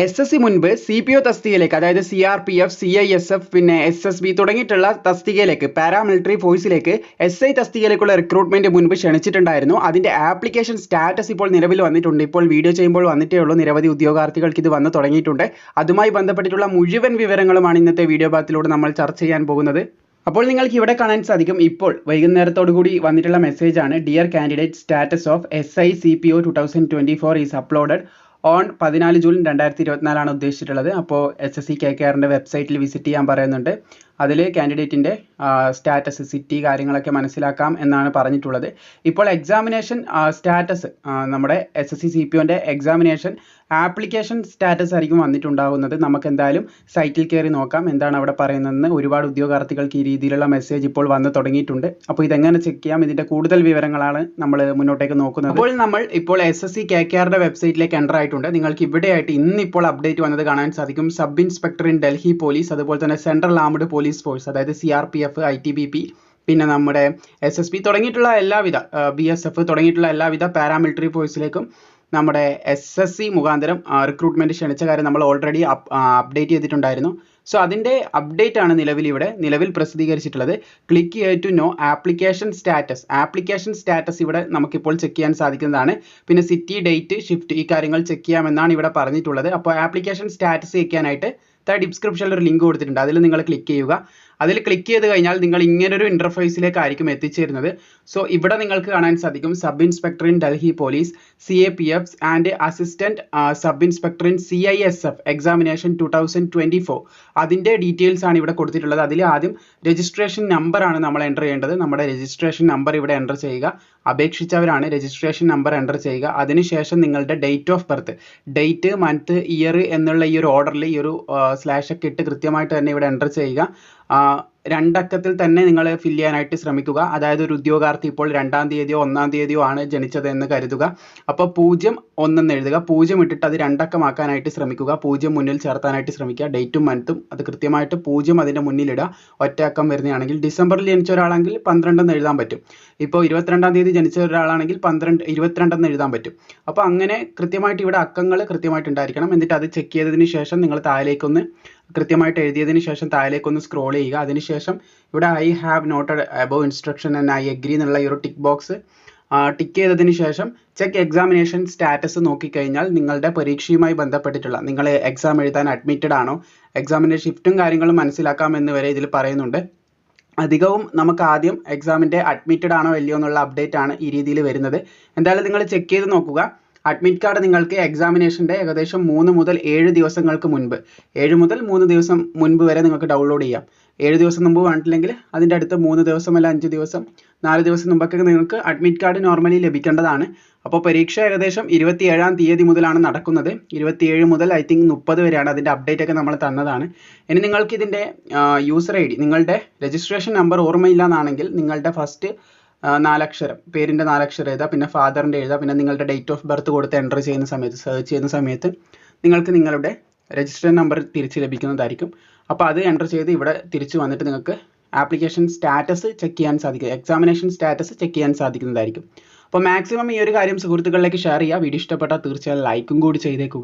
S S C മുൻപ് C P O തസ്തികയിലേക്ക് അതായത് C R P F C I S F പിന്നെ S S B തുടങ്ങിയിട്ടുള്ള തസ്തികയിലേക്ക് പാരാമിലിറ്ററി ഫോഴ്സിലേക്ക് എസ് ഐ തസ്തികയിലേക്കുള്ള റിക്രൂട്ട്മെന്റ് മുൻപ് ക്ഷണിച്ചിട്ടുണ്ടായിരുന്നു. അതിന്റെ ആപ്ലിക്കേഷൻ സ്റ്റാറ്റസ് ഇപ്പോൾ നിലവിൽ വന്നിട്ടുണ്ട്. ഇപ്പോൾ വീഡിയോ ചെയ്യുമ്പോൾ വന്നിട്ടേ ഉള്ളൂ. നിരവധി ഉദ്യോഗാർത്ഥികൾക്ക് ഇത് വന്നു തുടങ്ങിയിട്ടുണ്ട്. അതുമായി ബന്ധപ്പെട്ടിട്ടുള്ള മുഴുവൻ വിവരങ്ങളുമാണ് ഇന്നത്തെ വീഡിയോ ഭാഗത്തിലൂടെ നമ്മൾ ചർച്ച ചെയ്യാൻ പോകുന്നത്. അപ്പോൾ നിങ്ങൾക്ക് ഇവിടെ കാണാൻ സാധിക്കും ഇപ്പോൾ വൈകുന്നേരത്തോടു കൂടി വന്നിട്ടുള്ള മെസ്സേജ് ആണ്. Dear candidate status of S I C P O two thousand twenty four is uploaded on പതിനാല് ജൂൺ രണ്ടായിരത്തി ഇരുപത്തിനാലാണ് ഉദ്ദേശിച്ചിട്ടുള്ളത്. അപ്പോൾ S S C K K ആറിന്റെ വെബ്സൈറ്റിൽ വിസിറ്റ് ചെയ്യാൻ പറയുന്നുണ്ട്. അതിൽ കാൻഡിഡേറ്റിന്റെ സ്റ്റാറ്റസ് സിറ്റി കാര്യങ്ങളൊക്കെ മനസ്സിലാക്കാം എന്നാണ് പറഞ്ഞിട്ടുള്ളത്. ഇപ്പോൾ എക്സാമിനേഷൻ സ്റ്റാറ്റസ് നമ്മുടെ S S C C P ഒന്റെ examination application status ആയിരിക്കും വന്നിട്ടുണ്ടാകുന്നത് നമുക്ക് എന്തായാലും സൈറ്റിൽ കയറി നോക്കാം. എന്താണ് അവിടെ പറയുന്നതെന്ന് ഒരുപാട് ഉദ്യോഗാർത്ഥികൾക്ക് ഈ രീതിയിലുള്ള മെസ്സേജ് ഇപ്പോൾ വന്ന് തുടങ്ങിയിട്ടുണ്ട്. അപ്പോൾ ഇതെങ്ങനെ ചെക്ക് ചെയ്യാം? ഇതിന്റെ കൂടുതൽ വിവരങ്ങളാണ് നമ്മൾ മുന്നോട്ടേക്ക് നോക്കുന്നത്. അപ്പോൾ നമ്മൾ ഇപ്പോൾ S S C K K ആറിന്റെ വെബ്സൈറ്റിലേക്ക് എന്റർ ആയിട്ടുണ്ട്. നിങ്ങൾക്ക് ഇവിടെയായിട്ട് ഇന്നിപ്പോൾ അപ്ഡേറ്റ് വന്നത് കാണാൻ സാധിക്കും. Sub inspector in Delhi police അതുപോലെ തന്നെ സെൻട്രൽ ആംഡ് പോലീസ് ഫോഴ്സ് അതായത് C R P F I T B P പിന്നെ നമ്മുടെ എസ് എസ് പി തുടങ്ങിയിട്ടുള്ള എല്ലാവിധ ബി എസ് എഫ് തുടങ്ങിയിട്ടുള്ള എല്ലാവിധ പാരാമിലിറ്ററി ഫോഴ്സിലേക്കും നമ്മുടെ എസ് എസ് സി മുഖാന്തരം റിക്രൂട്ട്മെന്റ് ക്ഷണിച്ച കാര്യം നമ്മൾ ഓൾറെഡി അപ്ഡേറ്റ് ചെയ്തിട്ടുണ്ടായിരുന്നു. സോ അതിന്റെ അപ്ഡേറ്റ് ആണ് നിലവിൽ ഇവിടെ നിലവിൽ പ്രസിദ്ധീകരിച്ചിട്ടുള്ളത്. ക്ലിക്ക് ചെയ്ത് to know application status application status ഇവിടെ നമുക്കിപ്പോൾ ചെക്ക് ചെയ്യാൻ സാധിക്കുന്നതാണ്. പിന്നെ സിറ്റി ഡേറ്റ് ഷിഫ്റ്റ് ഈ കാര്യങ്ങൾ ചെക്ക് ചെയ്യാമെന്നാണ് ഇവിടെ പറഞ്ഞിട്ടുള്ളത്. അപ്പോൾ ആപ്ലിക്കേഷൻ സ്റ്റാറ്റസ് ചെക്കാനായിട്ട് താഴെ ഡിസ്ക്രിപ്ഷനിൽ ഒരു ലിങ്ക് കൊടുത്തിട്ടുണ്ട്. അതിൽ നിങ്ങൾ ക്ലിക്ക് ചെയ്യുക. അതിൽ ക്ലിക്ക് ചെയ്ത് കഴിഞ്ഞാൽ നിങ്ങൾ ഇങ്ങനൊരു ഇന്റർഫേസിലേക്കായിരിക്കും എത്തിച്ചേരുന്നത്. സോ ഇവിടെ നിങ്ങൾക്ക് കാണാൻ സാധിക്കും sub inspector in Delhi police C A P F and assistant sub inspector in C I S F examination two thousand twenty four അതിന്റെ ഡീറ്റെയിൽസ് ആണ് ഇവിടെ കൊടുത്തിട്ടുള്ളത്. അതിൽ ആദ്യം രജിസ്ട്രേഷൻ നമ്പർ ആണ് നമ്മൾ എന്റർ ചെയ്യേണ്ടത്. നമ്മുടെ രജിസ്ട്രേഷൻ നമ്പർ ഇവിടെ എന്റർ ചെയ്യുക. അപേക്ഷിച്ചവരാണ് രജിസ്ട്രേഷൻ നമ്പർ എന്റർ ചെയ്യുക. അതിനുശേഷം നിങ്ങളുടെ date of birth date month year എന്നുള്ള ഈ ഒരു ഓർഡറിൽ ഈ ഒരു സ്ലാഷ് ഒക്കെ ഇട്ട് കൃത്യമായിട്ട് തന്നെ ഇവിടെ എന്റർ ചെയ്യുക. രണ്ടക്കത്തിൽ തന്നെ നിങ്ങൾ ഫില്ല് ചെയ്യാനായിട്ട് ശ്രമിക്കുക. അതായത് ഒരു ഉദ്യോഗാർത്ഥി ഇപ്പോൾ രണ്ടാം തീയതിയോ ഒന്നാം തീയതിയോ ആണ് ജനിച്ചത് എന്ന് കരുതുക. അപ്പോൾ പൂജ്യം ഒന്നെന്ന് എഴുതുക. പൂജ്യം ഇട്ടിട്ട് അത് രണ്ടക്കമാക്കാനായിട്ട് ശ്രമിക്കുക. പൂജ്യം മുന്നിൽ ചേർത്താനായിട്ട് ശ്രമിക്കുക. ഡേറ്റും മന്തും അത് കൃത്യമായിട്ട് പൂജ്യം അതിന്റെ മുന്നിലിടുക ഒറ്റ അക്കം വരുന്നതാണെങ്കിൽ ഡിസംബറിൽ ജനിച്ച ഒരാളാണെങ്കിൽ പന്ത്രണ്ടെന്ന് എഴുതാൻ പറ്റും. ഇപ്പോൾ ഇരുപത്തിരണ്ടാം തീയതി ജനിച്ച ഒരാളാണെങ്കിൽ പന്ത്രണ്ട് ഇരുപത്തിരണ്ടെന്ന് എഴുതാൻ പറ്റും. അപ്പോൾ അങ്ങനെ കൃത്യമായിട്ട് ഇവിടെ അക്കങ്ങൾ കൃത്യമായിട്ട് ഉണ്ടായിരിക്കണം. എന്നിട്ട് അത് ചെക്ക് ചെയ്തതിന് ശേഷം നിങ്ങൾ താഴേക്കൊന്ന് കൃത്യമായിട്ട് എഴുതിയതിന് ശേഷം താഴേക്കൊന്ന് സ്ക്രോൾ ചെയ്യുക. അതിനുശേഷം ഇവിടെ I have noted above instruction and I agree എന്നുള്ള ഈ ഒരു ടിക്ക് ബോക്സ് ടിക്ക് ചെയ്തതിന് ശേഷം ചെക്ക് എക്സാമിനേഷൻ സ്റ്റാറ്റസ് നോക്കിക്കഴിഞ്ഞാൽ നിങ്ങളുടെ പരീക്ഷയുമായി ബന്ധപ്പെട്ടിട്ടുള്ള നിങ്ങൾ എക്സാം എഴുതാൻ അഡ്മിറ്റഡ് ആണോ എക്സാമിന്റെ ഷിഫ്റ്റും കാര്യങ്ങളും മനസ്സിലാക്കാമെന്ന് വരെ ഇതിൽ പറയുന്നുണ്ട്. അധികവും നമുക്ക് ആദ്യം എക്സാമിന്റെ അഡ്മിറ്റഡ് ആണോ അല്ലയോ എന്നുള്ള അപ്ഡേറ്റ് ആണ് ഈ രീതിയിൽ വരുന്നത്. എന്തായാലും നിങ്ങൾ ചെക്ക് ചെയ്ത് നോക്കുക. അഡ്മിറ്റ് കാർഡ് നിങ്ങൾക്ക് എക്സാമിനേഷന്റെ ഏകദേശം മൂന്ന് മുതൽ ഏഴ് ദിവസങ്ങൾക്ക് മുൻപ് ഏഴ് മുതൽ മൂന്ന് ദിവസം മുൻപ് വരെ നിങ്ങൾക്ക് ഡൗൺലോഡ് ചെയ്യാം. ഏഴ് ദിവസം മുമ്പ് വേണ്ടില്ലെങ്കിൽ അതിന്റെ അടുത്ത മൂന്ന് ദിവസം അല്ല അഞ്ച് ദിവസം നാല് ദിവസം മുമ്പൊക്കെ നിങ്ങൾക്ക് അഡ്മിറ്റ് കാർഡ് നോർമലി ലഭിക്കേണ്ടതാണ്. അപ്പോൾ പരീക്ഷ ഏകദേശം ഇരുപത്തി ഏഴാം തീയതി മുതലാണ് നടക്കുന്നത്. ഇരുപത്തിയേഴ് മുതൽ ഐ തിങ്ക് മുപ്പത് വരെയാണ് അതിന്റെ അപ്ഡേറ്റ് ഒക്കെ നമ്മൾ തന്നതാണ്. ഇനി നിങ്ങൾക്ക് ഇതിന്റെ യൂസർ ഐ ഡി നിങ്ങളുടെ രജിസ്ട്രേഷൻ നമ്പർ ഓർമ്മയില്ല എന്നാണെങ്കിൽ നിങ്ങളുടെ ഫസ്റ്റ് നാലക്ഷരം. പേരിന്റെ നാലക്ഷരം എഴുതുക പിന്നെ ഫാദറിന്റെ എഴുതുക പിന്നെ നിങ്ങളുടെ ഡേറ്റ് ഓഫ് ബർത്ത് കൊടുത്ത് എന്റർ ചെയ്യുന്ന സമയത്ത് സെർച്ച് ചെയ്യുന്ന സമയത്ത് നിങ്ങൾക്ക് നിങ്ങളുടെ രജിസ്റ്റർ നമ്പർ തിരിച്ച് ലഭിക്കുന്നതായിരിക്കും. അപ്പോൾ അത് എന്റർ ചെയ്ത് ഇവിടെ തിരിച്ച് വന്നിട്ട് നിങ്ങൾക്ക് ആപ്ലിക്കേഷൻ സ്റ്റാറ്റസ് ചെക്ക് ചെയ്യാൻ സാധിക്കും. എക്സാമിനേഷൻ സ്റ്റാറ്റസ് ചെക്ക് ചെയ്യാൻ സാധിക്കുന്നതായിരിക്കും. അപ്പോൾ മാക്സിമം ഈ ഒരു കാര്യം സുഹൃത്തുക്കളിലേക്ക് ഷെയർ ചെയ്യുക. വീഡിയോ ഇഷ്ടപ്പെട്ടാൽ തീർച്ചയായും ലൈക്കും കൂടി ചെയ്തേക്കുക.